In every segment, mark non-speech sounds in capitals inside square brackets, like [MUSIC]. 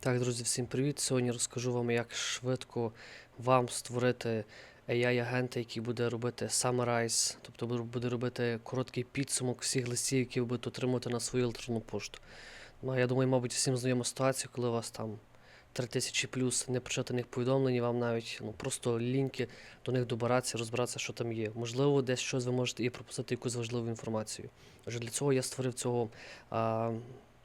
Так, друзі, всім привіт! Сьогодні розкажу вам, як швидко вам створити AI-агента, який буде робити summarize, тобто буде робити короткий підсумок всіх листів, які ви будете отримувати на свою електронну пошту. Ну, я думаю, мабуть, всім знайома ситуація, коли у вас там 3000 плюс непрочитаних повідомлень, вам навіть ну, просто лінки до них добиратися, розбиратися, що там є. Можливо, десь щось ви можете і пропустити якусь важливу інформацію. Отже, для цього я створив цього а,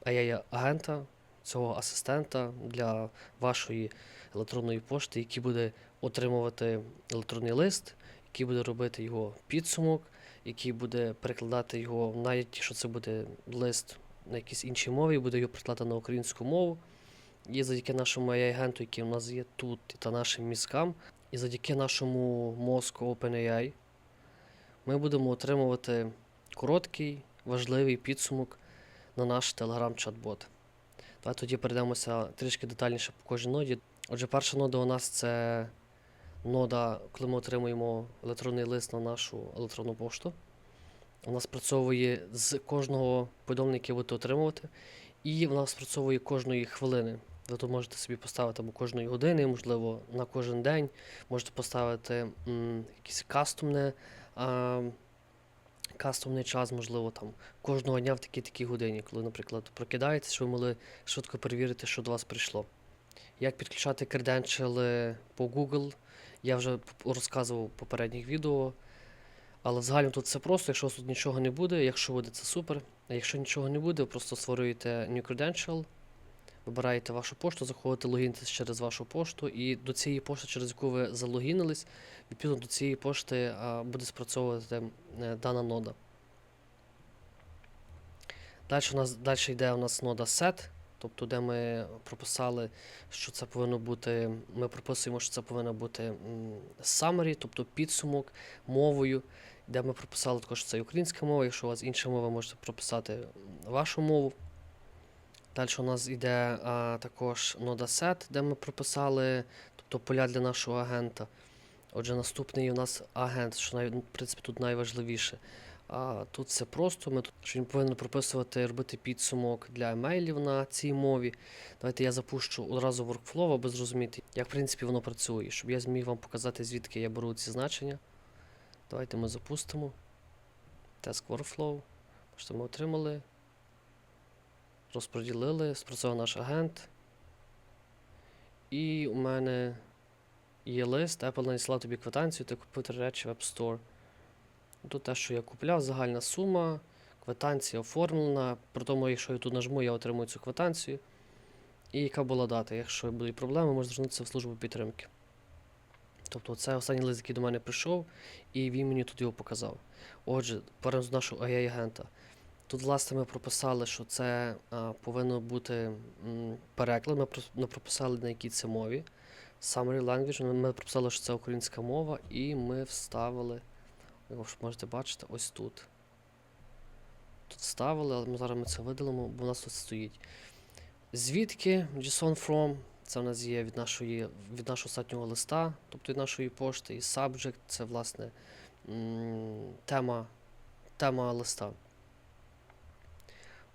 AI-агента, цього асистента для вашої електронної пошти, який буде отримувати електронний лист, який буде робити його підсумок, який буде перекладати його, навіть якщо це буде лист на якійсь іншій мові, буде його перекладати на українську мову. І завдяки нашому AI-агенту, який у нас є тут, та нашим мізкам, і завдяки нашому мозку OpenAI, ми будемо отримувати короткий, важливий підсумок на наш Telegram-чат-бот. Давайте тоді перейдемося трішки детальніше по кожній ноді. Отже, перша нода у нас це нода, коли ми отримуємо електронний лист на нашу електронну пошту. Вона спрацьовує з кожного повідомлення, яке будете отримувати, і вона спрацьовує кожної хвилини. Ви тут можете собі поставити або кожної години, можливо, на кожен день. Можете поставити м, якесь кастомне, а, кастомний час, можливо, там кожного дня в такій такій годині, коли, наприклад, прокидаєтесь, щоб ви могли швидко перевірити, що до вас прийшло. Як підключати креденшали по Google, я вже розказував в попередніх відео. Але взагалі тут все просто, якщо тут нічого не буде, якщо буде, це супер. А якщо нічого не буде, ви просто створюєте New Credential, вибираєте вашу пошту, заходите логінитесь через вашу пошту, і до цієї пошти, через яку ви залогінились, відповідно до цієї пошти а, буде спрацьовувати е, дана нода. Далі у нас далі йде у нас нода set, тобто де ми прописали, що це повинно бути. Ми прописуємо, що це повинно бути summary, тобто підсумок мовою, де ми прописали також, що це українська мова. Якщо у вас інша мова, можете прописати вашу мову. Далі у нас йде а, також нода set, де ми прописали тобто, поля для нашого агента. Отже, наступний у нас агент, що в принципі тут найважливіше. А тут все просто. Ми тут що він повинен прописувати, робити підсумок для емейлів на цій мові. Давайте я запущу одразу workflow, аби зрозуміти, як в принципі воно працює, щоб я зміг вам показати, звідки я беру ці значення. Давайте ми запустимо. Task workflow. Бачите, ми отримали. Розподілили, спрацював наш агент. І у мене є лист, Apple надіслав тобі квитанцію, ти купив три речі в App Store. Тут те, що я купляв, загальна сума, квитанція оформлена. При тому, якщо я тут нажму, я отримую цю квитанцію. І яка була дата? Якщо будуть проблеми, можна звернутися в службу підтримки. Тобто це останній лист, який до мене прийшов, і він мені тут його показав. Отже, перейдемо з нашого AI-агента. Тут, власне, ми прописали, що це а, повинно бути м, переклад. Ми, ми прописали, на якій це мові. Summary language. Ми прописали, що це українська мова, і ми вставили. Ви можете бачити ось тут. Тут вставили, але ми зараз ми це видалимо, бо у нас тут стоїть. Звідки JSON from? Це в нас є від, нашої, від нашого остатнього листа, тобто від нашої пошти, і subject це, власне, м, тема, тема листа.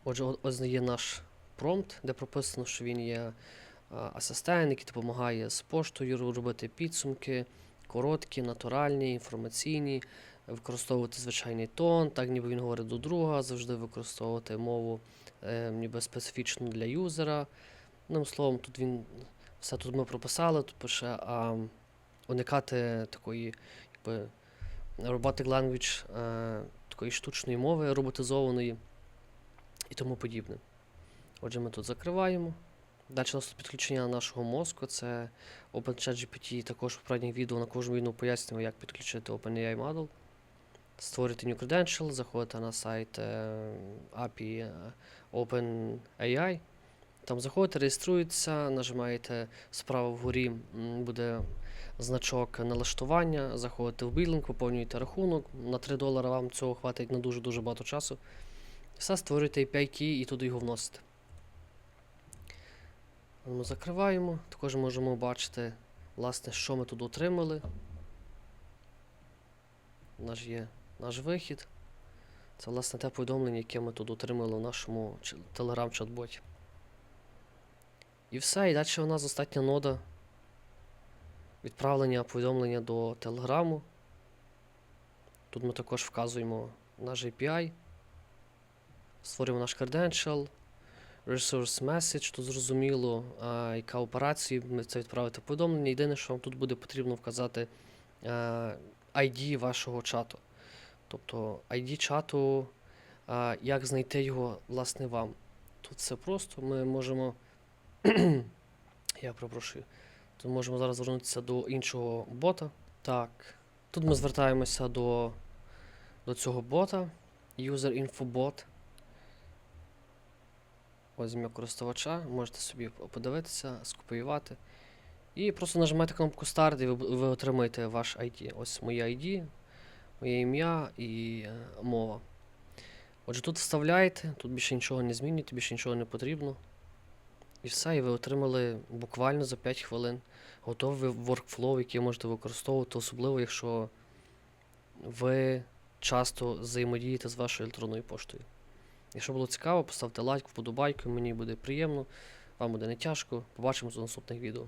Отже, ось є наш промпт, де прописано, що він є асистент, який допомагає з поштою робити підсумки, короткі, натуральні, інформаційні, використовувати звичайний тон, так ніби він говорить до друга, завжди використовувати мову е, ніби специфічну для юзера. Одним словом, тут він все тут ми прописали, тут пише а, уникати такої якби, robotic language, е, такої штучної мови роботизованої і тому подібне. Отже, ми тут закриваємо. Далі у нас підключення нашого мозку, це OpenChatGPT, також в попередніх відео на кожному відео пояснюємо, як підключити OpenAI Model. Створюєте New Credential, заходите на сайт е, API е, OpenAI. Там заходите, реєструєтеся, нажимаєте справа вгорі буде значок налаштування, заходите в білінг, поповнюєте рахунок. На 3 долара вам цього хватить на дуже-дуже багато часу. Все, створюєте API key і туди його вносите. Ми закриваємо. Також можемо бачити, власне, що ми тут отримали. Наш є наш вихід. Це, власне, те повідомлення, яке ми тут отримали в нашому телеграм-чат-боті. І все, і далі у нас остання нода. Відправлення повідомлення до Телеграму. Тут ми також вказуємо наш API. Створюємо наш credential. Resource message, тут зрозуміло, а, яка операція, ми це відправити повідомлення. Єдине, що вам тут буде потрібно вказати е, ID вашого чату. Тобто ID чату, а, як знайти його, власне, вам. Тут все просто. Ми можемо. [CLEARS THROAT] Я перепрошую. Тут можемо зараз звернутися до іншого бота. Так. Тут ми звертаємося до, до цього бота. User Info Bot. Ось ім'я користувача. Можете собі подивитися, скопіювати. І просто нажимаєте кнопку Start і ви, ви отримаєте ваш ID. Ось моє ID, моє ім'я і е, мова. Отже, тут вставляєте, тут більше нічого не змінюєте, більше нічого не потрібно. І все, і ви отримали буквально за 5 хвилин готовий workflow, який можете використовувати, особливо, якщо ви часто взаємодієте з вашою електронною поштою. Якщо було цікаво, поставте лайк, вподобайку, мені буде приємно, вам буде не тяжко. Побачимось у наступних відео.